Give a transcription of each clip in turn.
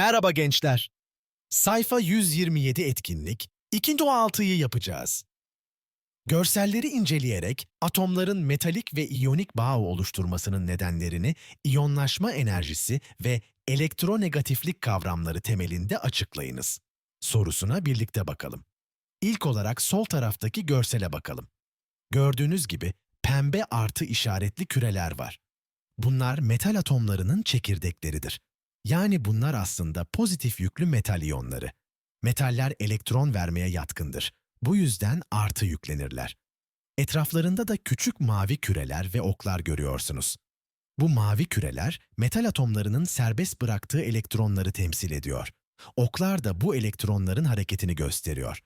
Merhaba gençler. Sayfa 127 etkinlik, ikinci o altıyı yapacağız. Görselleri inceleyerek atomların metalik ve iyonik bağ oluşturmasının nedenlerini iyonlaşma enerjisi ve elektronegatiflik kavramları temelinde açıklayınız. Sorusuna birlikte bakalım. İlk olarak sol taraftaki görsele bakalım. Gördüğünüz gibi pembe artı işaretli küreler var. Bunlar metal atomlarının çekirdekleridir. Yani bunlar aslında pozitif yüklü metal iyonları. Metaller elektron vermeye yatkındır. Bu yüzden artı yüklenirler. Etraflarında da küçük mavi küreler ve oklar görüyorsunuz. Bu mavi küreler metal atomlarının serbest bıraktığı elektronları temsil ediyor. Oklar da bu elektronların hareketini gösteriyor.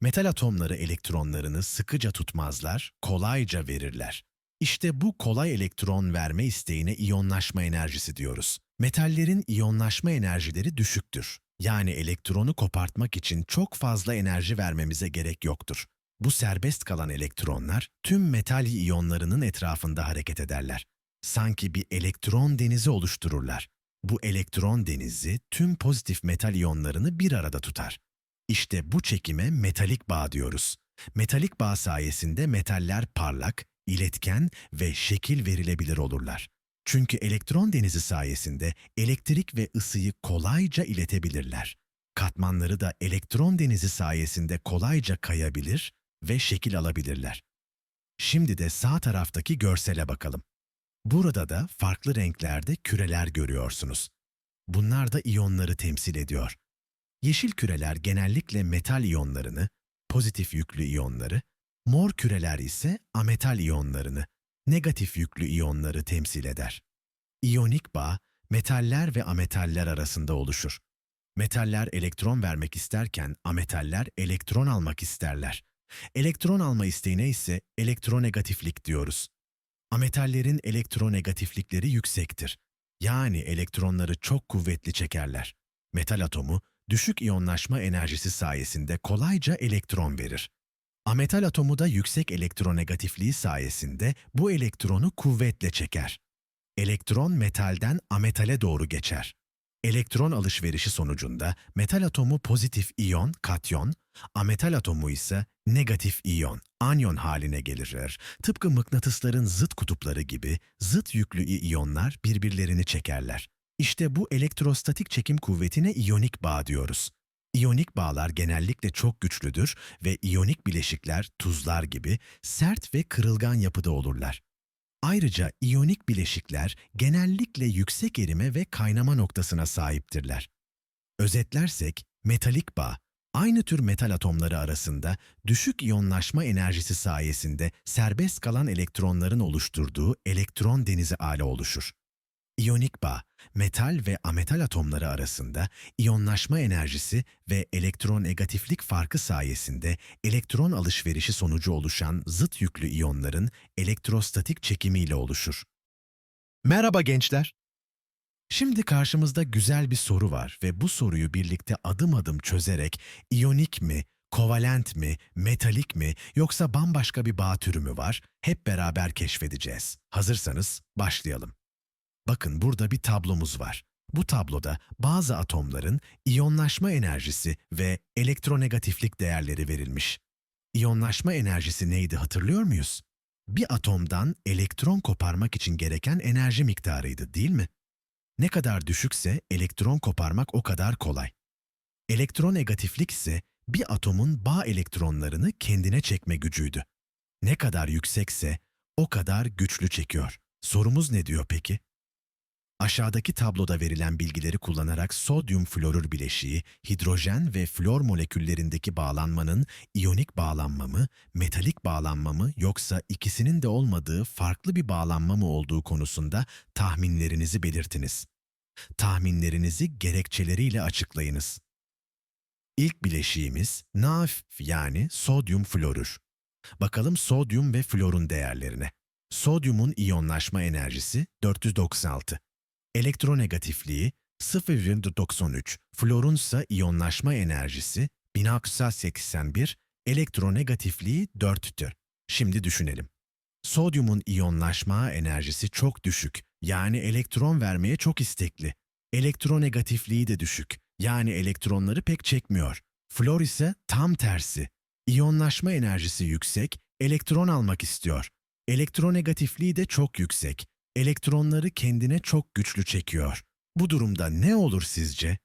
Metal atomları elektronlarını sıkıca tutmazlar, kolayca verirler. İşte bu kolay elektron verme isteğine iyonlaşma enerjisi diyoruz. Metallerin iyonlaşma enerjileri düşüktür. Yani elektronu kopartmak için çok fazla enerji vermemize gerek yoktur. Bu serbest kalan elektronlar tüm metal iyonlarının etrafında hareket ederler. Sanki bir elektron denizi oluştururlar. Bu elektron denizi tüm pozitif metal iyonlarını bir arada tutar. İşte bu çekime metalik bağ diyoruz. Metalik bağ sayesinde metaller parlak, iletken ve şekil verilebilir olurlar. Çünkü elektron denizi sayesinde elektrik ve ısıyı kolayca iletebilirler. Katmanları da elektron denizi sayesinde kolayca kayabilir ve şekil alabilirler. Şimdi de sağ taraftaki görsele bakalım. Burada da farklı renklerde küreler görüyorsunuz. Bunlar da iyonları temsil ediyor. Yeşil küreler genellikle metal iyonlarını, pozitif yüklü iyonları, mor küreler ise ametal iyonlarını, negatif yüklü iyonları temsil eder. İyonik bağ, metaller ve ametaller arasında oluşur. Metaller elektron vermek isterken ametaller elektron almak isterler. Elektron alma isteğine ise elektronegatiflik diyoruz. Ametallerin elektronegatiflikleri yüksektir. Yani elektronları çok kuvvetli çekerler. Metal atomu düşük iyonlaşma enerjisi sayesinde kolayca elektron verir. Ametal atomu da yüksek elektronegatifliği sayesinde bu elektronu kuvvetle çeker. Elektron metalden ametale doğru geçer. Elektron alışverişi sonucunda metal atomu pozitif iyon, katyon, ametal atomu ise negatif iyon, anyon haline gelirler. Tıpkı mıknatısların zıt kutupları gibi zıt yüklü iyonlar birbirlerini çekerler. İşte bu elektrostatik çekim kuvvetine iyonik bağ diyoruz. İyonik bağlar genellikle çok güçlüdür ve iyonik bileşikler tuzlar gibi sert ve kırılgan yapıda olurlar. Ayrıca iyonik bileşikler genellikle yüksek erime ve kaynama noktasına sahiptirler. Özetlersek, metalik bağ, aynı tür metal atomları arasında düşük iyonlaşma enerjisi sayesinde serbest kalan elektronların oluşturduğu elektron denizi ağlı oluşur. İyonik bağ, metal ve ametal atomları arasında iyonlaşma enerjisi ve elektronegatiflik farkı sayesinde elektron alışverişi sonucu oluşan zıt yüklü iyonların elektrostatik çekimiyle oluşur. Merhaba gençler. Şimdi karşımızda güzel bir soru var ve bu soruyu birlikte adım adım çözerek iyonik mi, kovalent mi, metalik mi yoksa bambaşka bir bağ türü mü var hep beraber keşfedeceğiz. Hazırsanız başlayalım. Bakın burada bir tablomuz var. Bu tabloda bazı atomların iyonlaşma enerjisi ve elektronegatiflik değerleri verilmiş. İyonlaşma enerjisi neydi hatırlıyor muyuz? Bir atomdan elektron koparmak için gereken enerji miktarıydı değil mi? Ne kadar düşükse elektron koparmak o kadar kolay. Elektronegatiflik ise bir atomun bağ elektronlarını kendine çekme gücüydü. Ne kadar yüksekse o kadar güçlü çekiyor. Sorumuz ne diyor peki? Aşağıdaki tabloda verilen bilgileri kullanarak sodyum florür bileşiği, hidrojen ve flor moleküllerindeki bağlanmanın iyonik bağlanma mı, metalik bağlanma mı yoksa ikisinin de olmadığı farklı bir bağlanma mı olduğu konusunda tahminlerinizi belirtiniz. Tahminlerinizi gerekçeleriyle açıklayınız. İlk bileşiğimiz NaF yani sodyum florür. Bakalım sodyum ve florun değerlerine. Sodyumun iyonlaşma enerjisi 496. Elektronegatifliği 0,93, florun ise iyonlaşma enerjisi 1681, elektronegatifliği 4'tür. Şimdi düşünelim. Sodyumun iyonlaşma enerjisi çok düşük, yani elektron vermeye çok istekli. Elektronegatifliği de düşük. Yani elektronları pek çekmiyor. Flor ise tam tersi. İyonlaşma enerjisi yüksek, elektron almak istiyor. Elektronegatifliği de çok yüksek. Elektronları kendine çok güçlü çekiyor. Bu durumda ne olur sizce?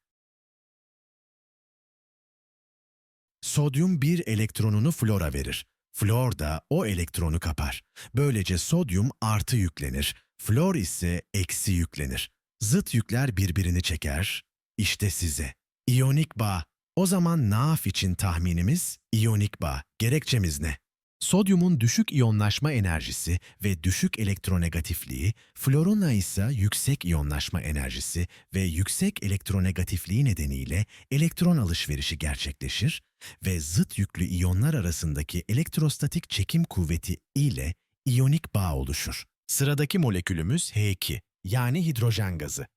Sodyum bir elektronunu flora verir. Flor da o elektronu kapar. Böylece sodyum artı yüklenir. Flor ise eksi yüklenir. Zıt yükler birbirini çeker. İşte size. İyonik bağ. O zaman NaF için tahminimiz iyonik bağ. Gerekçemiz ne? Sodyumun düşük iyonlaşma enerjisi ve düşük elektronegatifliği, florunla ise yüksek iyonlaşma enerjisi ve yüksek elektronegatifliği nedeniyle elektron alışverişi gerçekleşir ve zıt yüklü iyonlar arasındaki elektrostatik çekim kuvveti ile iyonik bağ oluşur. Sıradaki molekülümüz H2 yani hidrojen gazı.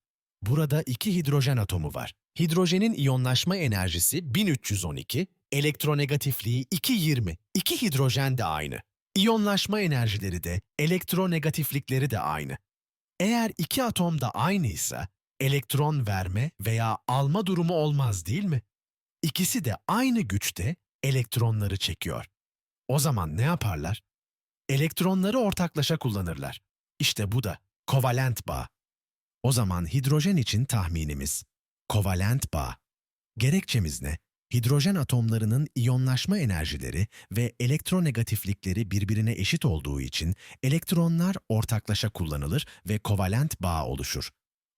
Burada iki hidrojen atomu var. Hidrojenin iyonlaşma enerjisi 1312, elektronegatifliği 220. İki hidrojen de aynı. İyonlaşma enerjileri de, elektronegatiflikleri de aynı. Eğer iki atom da aynıysa, elektron verme veya alma durumu olmaz değil mi? İkisi de aynı güçte elektronları çekiyor. O zaman ne yaparlar? Elektronları ortaklaşa kullanırlar. İşte bu da kovalent bağ. O zaman hidrojen için tahminimiz kovalent bağ. Gerekçemiz ne? Hidrojen atomlarının iyonlaşma enerjileri ve elektronegatiflikleri birbirine eşit olduğu için elektronlar ortaklaşa kullanılır ve kovalent bağ oluşur.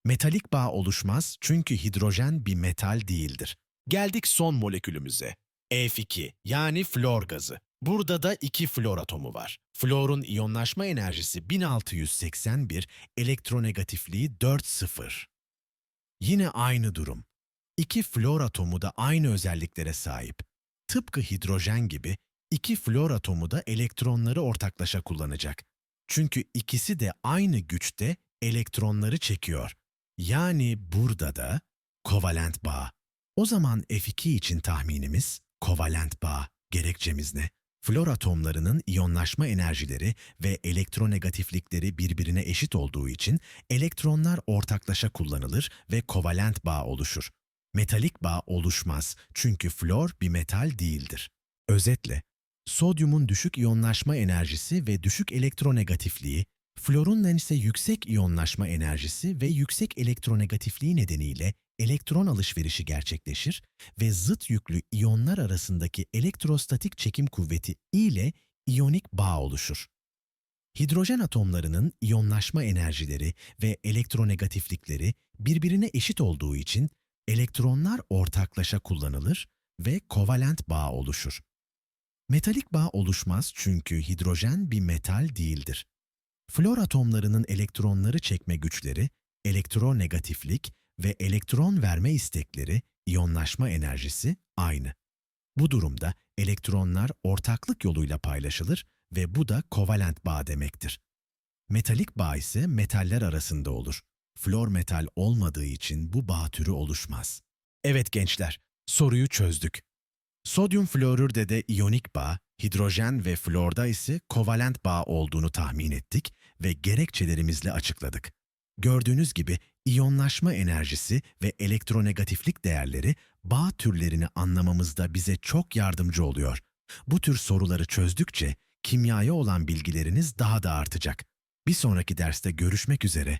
Metalik bağ oluşmaz çünkü hidrojen bir metal değildir. Geldik son molekülümüze. F2 yani flor gazı. Burada da iki flor atomu var. Florun iyonlaşma enerjisi 1681, elektronegatifliği 4,0. Yine aynı durum. İki flor atomu da aynı özelliklere sahip. Tıpkı hidrojen gibi iki flor atomu da elektronları ortaklaşa kullanacak. Çünkü ikisi de aynı güçte elektronları çekiyor. Yani burada da kovalent bağ. O zaman F2 için tahminimiz kovalent bağ. Gerekçemiz ne? Flor atomlarının iyonlaşma enerjileri ve elektronegatiflikleri birbirine eşit olduğu için elektronlar ortaklaşa kullanılır ve kovalent bağ oluşur. Metalik bağ oluşmaz çünkü flor bir metal değildir. Özetle, sodyumun düşük iyonlaşma enerjisi ve düşük elektronegatifliği, florunla ise yüksek iyonlaşma enerjisi ve yüksek elektronegatifliği nedeniyle elektron alışverişi gerçekleşir ve zıt yüklü iyonlar arasındaki elektrostatik çekim kuvveti ile iyonik bağ oluşur. Hidrojen atomlarının iyonlaşma enerjileri ve elektronegatiflikleri birbirine eşit olduğu için elektronlar ortaklaşa kullanılır ve kovalent bağ oluşur. Metalik bağ oluşmaz çünkü hidrojen bir metal değildir. Flor atomlarının elektronları çekme güçleri, elektronegatiflik ve elektron verme istekleri, iyonlaşma enerjisi aynı. Bu durumda elektronlar ortaklık yoluyla paylaşılır ve bu da kovalent bağ demektir. Metalik bağ ise metaller arasında olur. Flor metal olmadığı için bu bağ türü oluşmaz. Evet gençler, soruyu çözdük. Sodyum florürde de iyonik bağ, hidrojen ve florda ise kovalent bağ olduğunu tahmin ettik ve gerekçelerimizle açıkladık. Gördüğünüz gibi iyonlaşma enerjisi ve elektronegatiflik değerleri bağ türlerini anlamamızda bize çok yardımcı oluyor. Bu tür soruları çözdükçe kimyaya olan bilgileriniz daha da artacak. Bir sonraki derste görüşmek üzere.